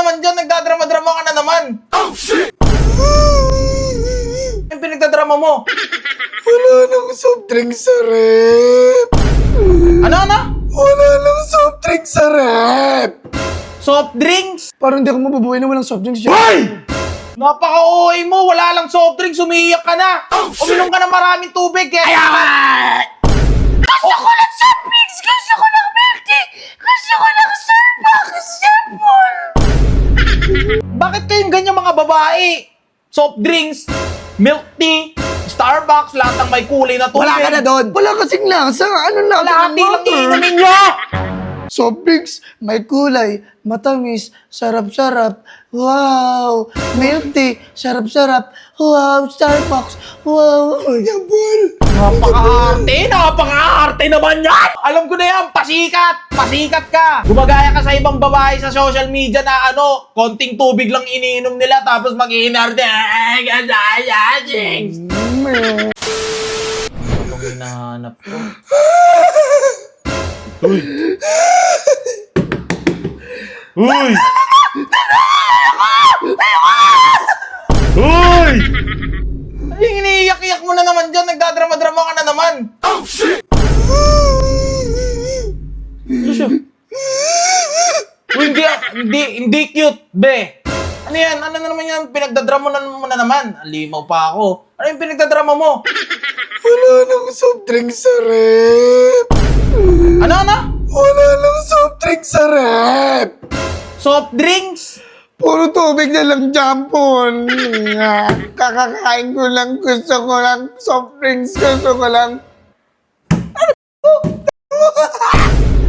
naman dyan? Nagdadrama-drama ka na naman. Oh, shit! Yung pinagdadrama mo. Wala nang soft drink sa rep. Ano, ano? Wala nang soft drink sa rep. Soft drinks? Parang hindi ako mabubuhay na walang soft drinks dyan. Hoy! Napaka-OA mo, wala lang soft drinks, umiiyak ka na. Uminom ka ng maraming tubig, eh. Kaya ka! Soft drinks, milk tea, Starbucks, lahat ng may kulay na tubig. Wala ka na doon. Wala kasing lasa. Ano lasa Lahat ng water? iinumin nyo! Soft drinks, may kulay, matamis, sarap-sarap. Wow! Milk tea, sarap-sarap. Wow! Starbucks. Wow! Yabol! Napaka-arte, napaka-arte naman yan! Alam ko na yan, pasikat! Pasikat ka! Gumagaya ka sa ibang babae sa social media na ano, konting tubig lang iniinom nila tapos mag-iinarte. Ay, ganda Jinx! Anong hinahanap ko? Uy! Uy! Uy! Ay, iniiyak-iyak mo na naman dyan. Nagdadrama-drama ka na naman. Oh, shit! Ano siya? Uy, hindi, ah, hindi, hindi cute, be. Ano yan? Ano na naman yan? Pinagdadrama na, mo na naman. Alimaw pa ako. Ano yung pinagdadrama mo? Wala nang soft drink sa rep. Ano, ano? Wala nang soft drink sa rep. Soft drinks? Puro tubig na lang, Jampon. Kakakain ko lang, gusto ko lang soft drinks, gusto ko lang.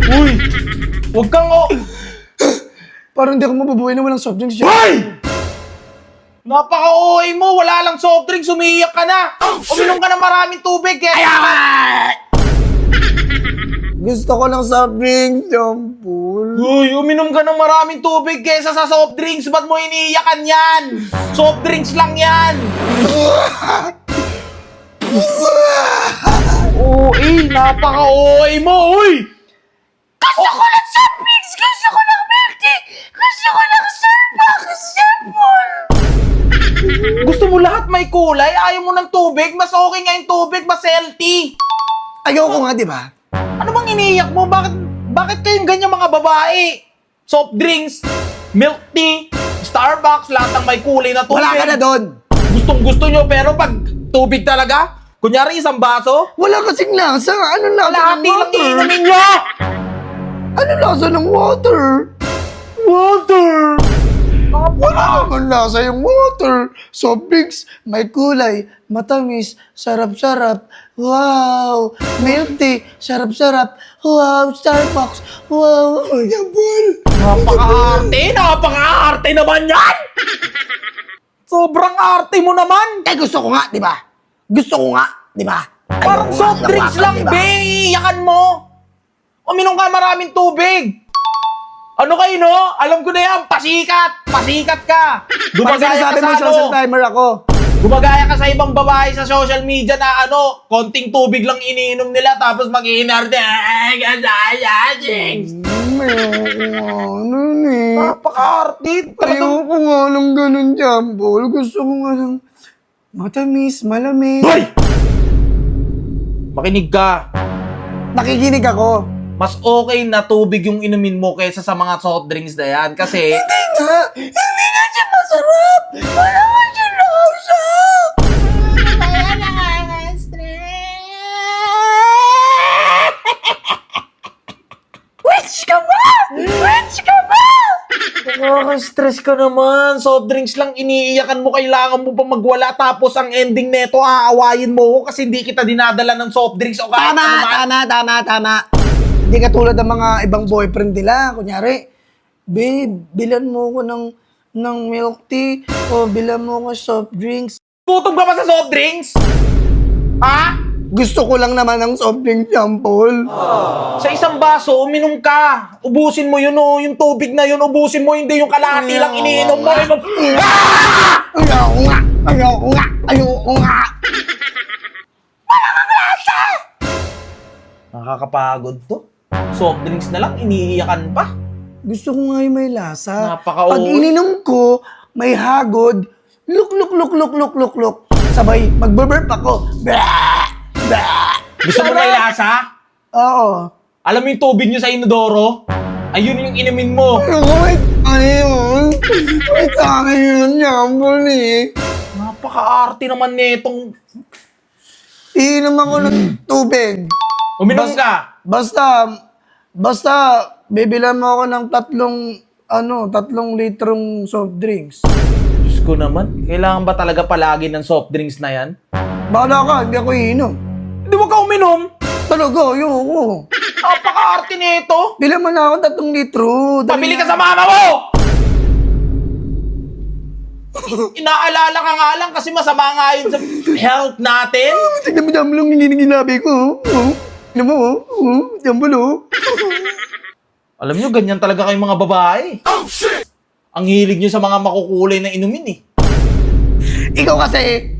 Uy! Huwag kang o... Parang hindi ako mabubuhay na walang soft drinks. Hoy! Napaka-OA mo, wala lang soft drinks, umiiyak ka na. Uminom ka ng maraming tubig, eh. kaya ka! Gusto ko lang soft drinks, Jampon. Uy, uminom ka ng maraming tubig kesa sa soft drinks. Ba't mo iniiyakan yan? Soft drinks lang yan. Eh, napaka-OA mo, uy! Gusto ko ng soft drinks! Gusto ko ng milk tea! Gusto ko ng Starbucks! Simple! Gusto mo lahat may kulay? Ayaw mo ng tubig? Mas okay nga yung tubig, mas healthy. Ayoko nga, di ba? Ano bang iniiyak mo? Bakit, bakit kayong ganyan mga babae? Soft drinks, milk tea, Starbucks, lahat ng may kulay na tubig. Wala ka na doon. Gustong gusto nyo, pero pag tubig talaga, kunyari isang baso, Wala kasing lasa. Ano lasa ng kalahati lang water? iinumin nyo! Ano lasa ng water? Water! Lasa yung water. Soft drinks, may kulay, matamis, sarap-sarap. Wow! Milk tea, sarap-sarap. Wow! Starbucks. Wow! Yabol! Napaka-arte! Napaka-arte naman yan! Sobrang arte mo naman! Eh, gusto ko nga, di ba? Gusto ko nga, di ba? Parang soft drinks lang, di ba? be! Iiyakan mo! Uminom ka maraming tubig! Ano kayo, no? Alam ko na yan, pasikat! Pasikat ka! Gumagaya ka sa mo, ano? social timer ako. Gumagaya ka sa ibang babae sa social media na ano, konting tubig lang iniinom nila tapos mag-iinarte. Ay, ganda yan, Jinx! Ano eh. Napaka-arte! Talagang Ayoko nga ng ganun, Jambol. Gusto ko nga ng matamis, malamig. Hoy! Makinig ka. Nakikinig ako. Mas okay na tubig yung inumin mo kaysa sa mga soft drinks na yan kasi Hindi nga. Hindi nga siya masarap. Wala nga siya lasa. Kaya nakaka-stress! Which ka ba? Which ka ba? Nakaka-stress ka naman. Soft drinks lang iniiyakan mo. Kailangan mo pa magwala. Tapos ang ending neto, aawayin mo ko kasi hindi kita dinadala ng soft drinks o kahit Tama, ano man. tama, tama, tama. Hindi katulad ng mga ibang boyfriend nila. Kunyari, babe, bilan mo ko ng ng milk tea o bilan mo ko soft drinks. Gutom ka pa sa soft drinks? Ha? Gusto ko lang naman ng soft drink, Jampol. Sa isang baso, uminom ka. Ubusin mo yun, oh. Yung tubig na yun, ubusin mo. Hindi yung kalahati lang iniinom mo. Inom- Ah! Ayoko nga, ayoko nga, ayoko nga. Nakakapagod to. Soft drinks na lang, iniiyakan pa. Gusto ko nga yung may lasa. Napaka- Pag ininom ko, may hagod, luk, luk, luk, luk, luk, luk, luk. Sabay, magbe-burp ako. Blah! Blah! Gusto mo may lasa? Oo. Alam mo yung tubig nyo sa inodoro? Ayun yung inumin mo. Wait, ano yun? Wait, sa akin yun, yambol eh. Napaka-arte naman netong Iinom ako ng tubig. uminom Bas- ka. Basta, basta, bibilan mo ako ng tatlong, ano, tatlong litrong soft drinks. Diyos ko naman, kailangan ba talaga palagi ng soft drinks na yan? Bahala ka, hindi ako iinom. Hindi mo ka uminom. Talaga, ayoko. Napaka-arte nito. Bilan mo na ako tatlong litro. Dali Pabili na. ka sa mama mo! Inaalala ka nga lang kasi masama nga yun sa health natin. Tignan mo dyan lang yung ginabi ko. Oh. Tignan mo, oh. Oh. Oh. Alam nyo, ganyan talaga kayong mga babae. Ang hilig nyo sa mga makukulay na inumin eh. Ikaw kasi,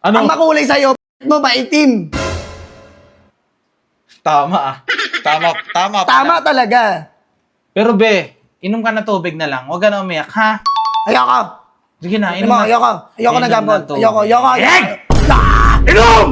Ano? ang makulay sa'yo, mo maitim. Tama ah. Tama, tama. pala. Tama talaga. Pero be, inom ka na tubig na lang. Huwag ka na umiyak, ha? Ayoko. Sige na, Ayoko, inom na. ayoko. Ayoko na Inom jambol. ng tubig. Ayoko, ayoko. Eh! Ah! Inom!